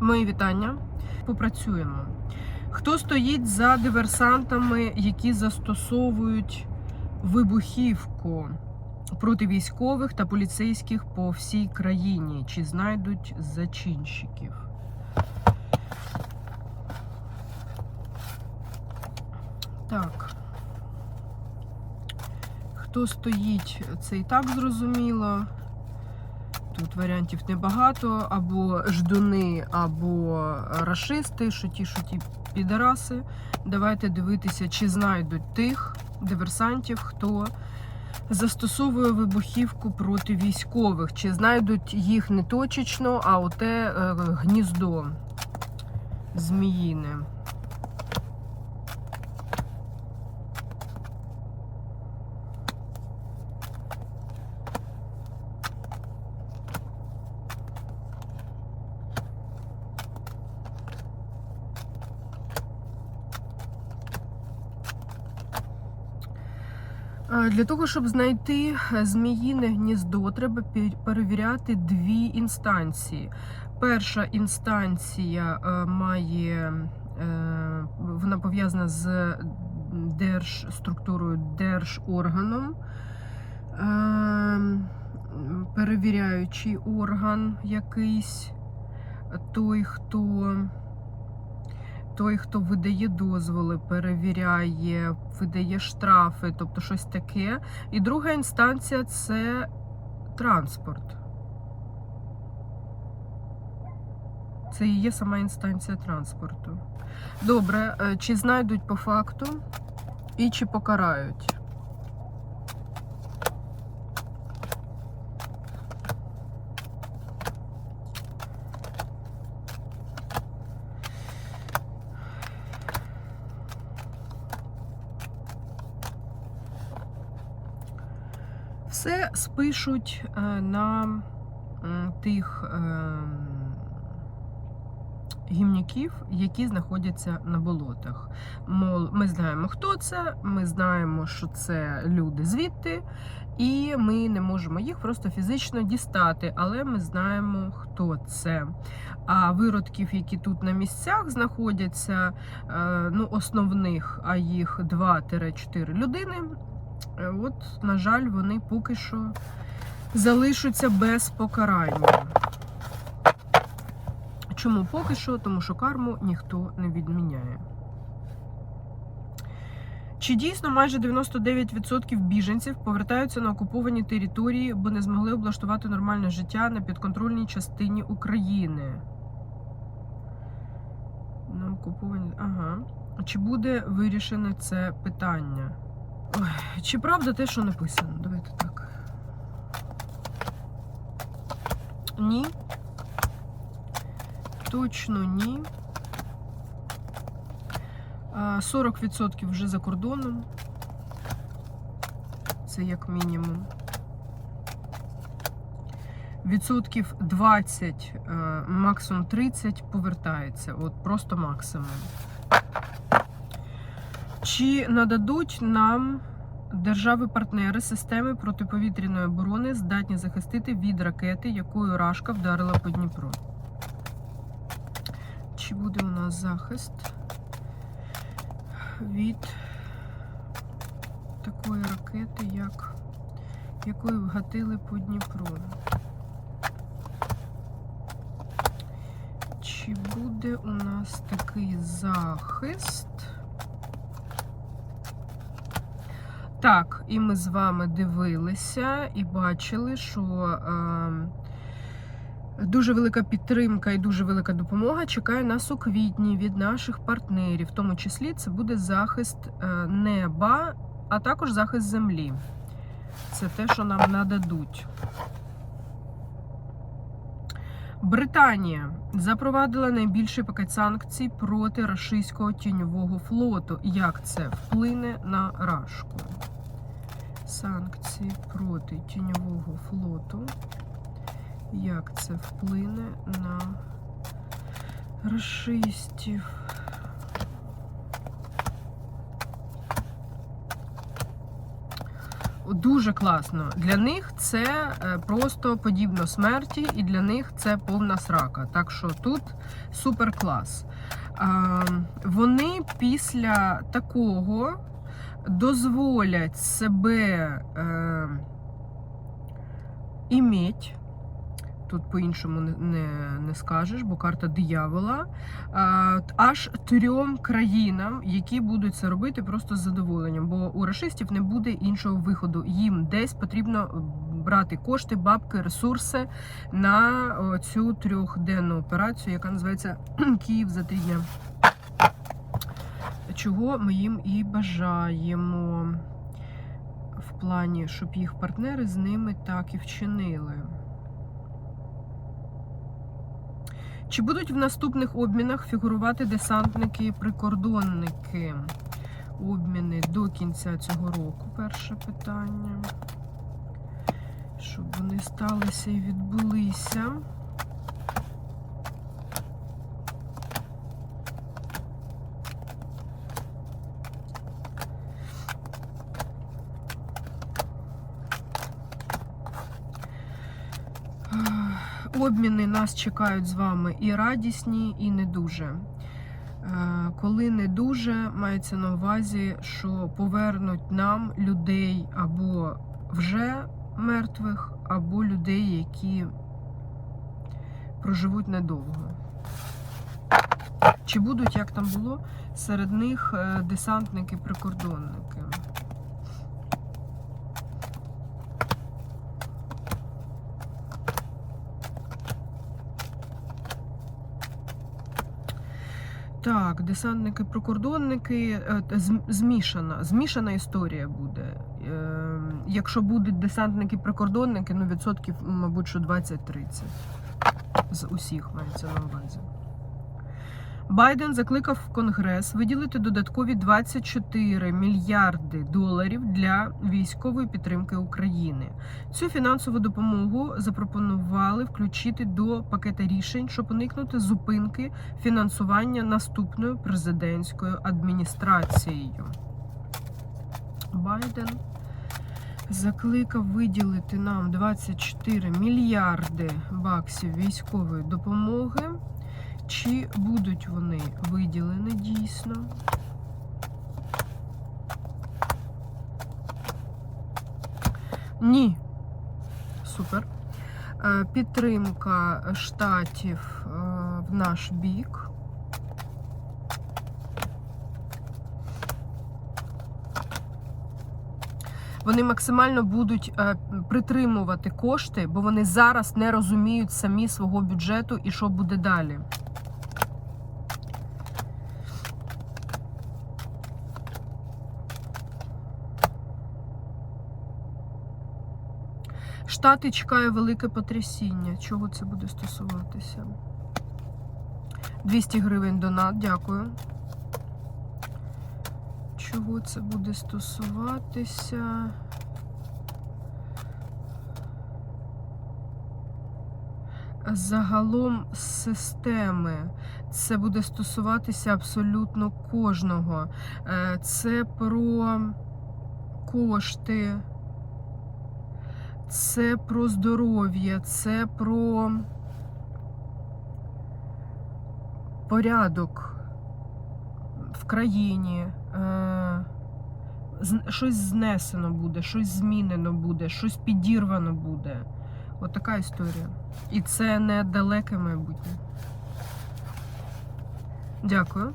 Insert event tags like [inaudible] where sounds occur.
Мої вітання. Попрацюємо. Хто стоїть за диверсантами, які застосовують вибухівку проти військових та поліцейських по всій країні? Чи знайдуть зачинщиків? Так. Хто стоїть, це і так зрозуміло. Тут варіантів небагато, або ждуни, або рашисти, що ті, що ті підараси. Давайте дивитися, чи знайдуть тих диверсантів, хто застосовує вибухівку проти військових, чи знайдуть їх не точечно, а оте е, гніздо зміїне. Для того, щоб знайти е, зміїне гніздо, треба перевіряти дві інстанції. Перша інстанція е, має, е, вона пов'язана з держструктурою, держорганом. Е, Перевіряючий орган якийсь, той, хто той, хто видає дозволи, перевіряє, видає штрафи, тобто щось таке. І друга інстанція це транспорт. Це і є сама інстанція транспорту. Добре, е, чи знайдуть по факту і чи покарають? Все спишуть е, на тих е, гімняків, які знаходяться на болотах. Мол, ми знаємо, хто це, ми знаємо, що це люди звідти, і ми не можемо їх просто фізично дістати, але ми знаємо, хто це. А виродків, які тут на місцях знаходяться, е, ну, основних, а їх 2-4 людини. Е, От, на жаль, вони поки що залишаться без покарання. Чому поки що? Тому що карму ніхто не відміняє. Чи дійсно майже 99% біженців повертаються на окуповані території, бо не змогли облаштувати нормальне життя на підконтрольній частині України? На окуповані. Ага. Чи буде вирішене це питання? Чи правда те, що написано? Давайте так. Ні. Точно ні. 40% вже за кордоном. Це як мінімум. Відсотків 20, е, максимум 30 повертається. От просто максимум. Чи нададуть нам держави-партнери системи протиповітряної оборони здатні захистити від ракети, якою Рашка вдарила по Дніпру? Чи буде у нас захист від такої ракети, як якою вгатили по Дніпру? Чи буде у нас такий захист? Так, і ми з вами дивилися і бачили, що е, дуже велика підтримка і дуже велика допомога чекає нас у квітні від наших партнерів. В тому числі це буде захист е, неба, а також захист землі. Це те, що нам нададуть. Британія запровадила найбільший пакет санкцій проти рашистського тіньового флоту. Як це вплине на Рашку? Санкції проти тіньового флоту. Як це вплине на рашистів? Дуже класно. Для них це е, просто подібно смерті, і для них це повна срака. Так що тут супер клас. Вони після такого дозволять себе е, іметь. Тут по-іншому не, не, не скажеш, бо карта диявола. А, аж трьом країнам, які будуть це робити просто з задоволенням. Бо у рашистів не буде іншого виходу. Їм десь потрібно брати кошти, бабки, ресурси на цю трьохденну операцію, яка називається [clears throat] Київ за три дня. Чого ми їм і бажаємо в плані, щоб їх партнери з ними так і вчинили. Чи будуть в наступних обмінах фігурувати десантники-прикордонники? Обміни до кінця цього року. Перше питання. Щоб вони сталися і відбулися. Обміни нас чекають з вами і радісні, і не дуже. Е, Коли не дуже, мається на увазі, що повернуть нам людей або вже мертвих, або людей, які проживуть недовго. Чи будуть, як там було, серед них е, десантники-прикордонники? Так, десантники-прикордонники, е, т- з- змішана, змішана історія буде. Е, Якщо будуть десантники-прикордонники, ну відсотків, мабуть, що 20-30 з усіх мається на увазі. Байден закликав Конгрес виділити додаткові 24 мільярди доларів для військової підтримки України. Цю фінансову допомогу запропонували включити до пакета рішень, щоб уникнути зупинки фінансування наступною президентською адміністрацією. Байден закликав виділити нам 24 мільярди баксів військової допомоги. Чи будуть вони виділені дійсно? Ні. Супер. Е, Підтримка штатів е, в наш бік. Вони максимально будуть е, притримувати кошти, бо вони зараз не розуміють самі свого бюджету і що буде далі. Штати чекає велике потрясіння. Чого це буде стосуватися? 200 гривень донат, дякую. Чого це буде стосуватися? Загалом системи. Це буде стосуватися абсолютно кожного. Е, Це про кошти, це про здоров'я, це про порядок в країні. Е, Щось знесено буде, щось змінено буде, щось підірвано буде. От така історія. І це не далеке майбутнє. Дякую.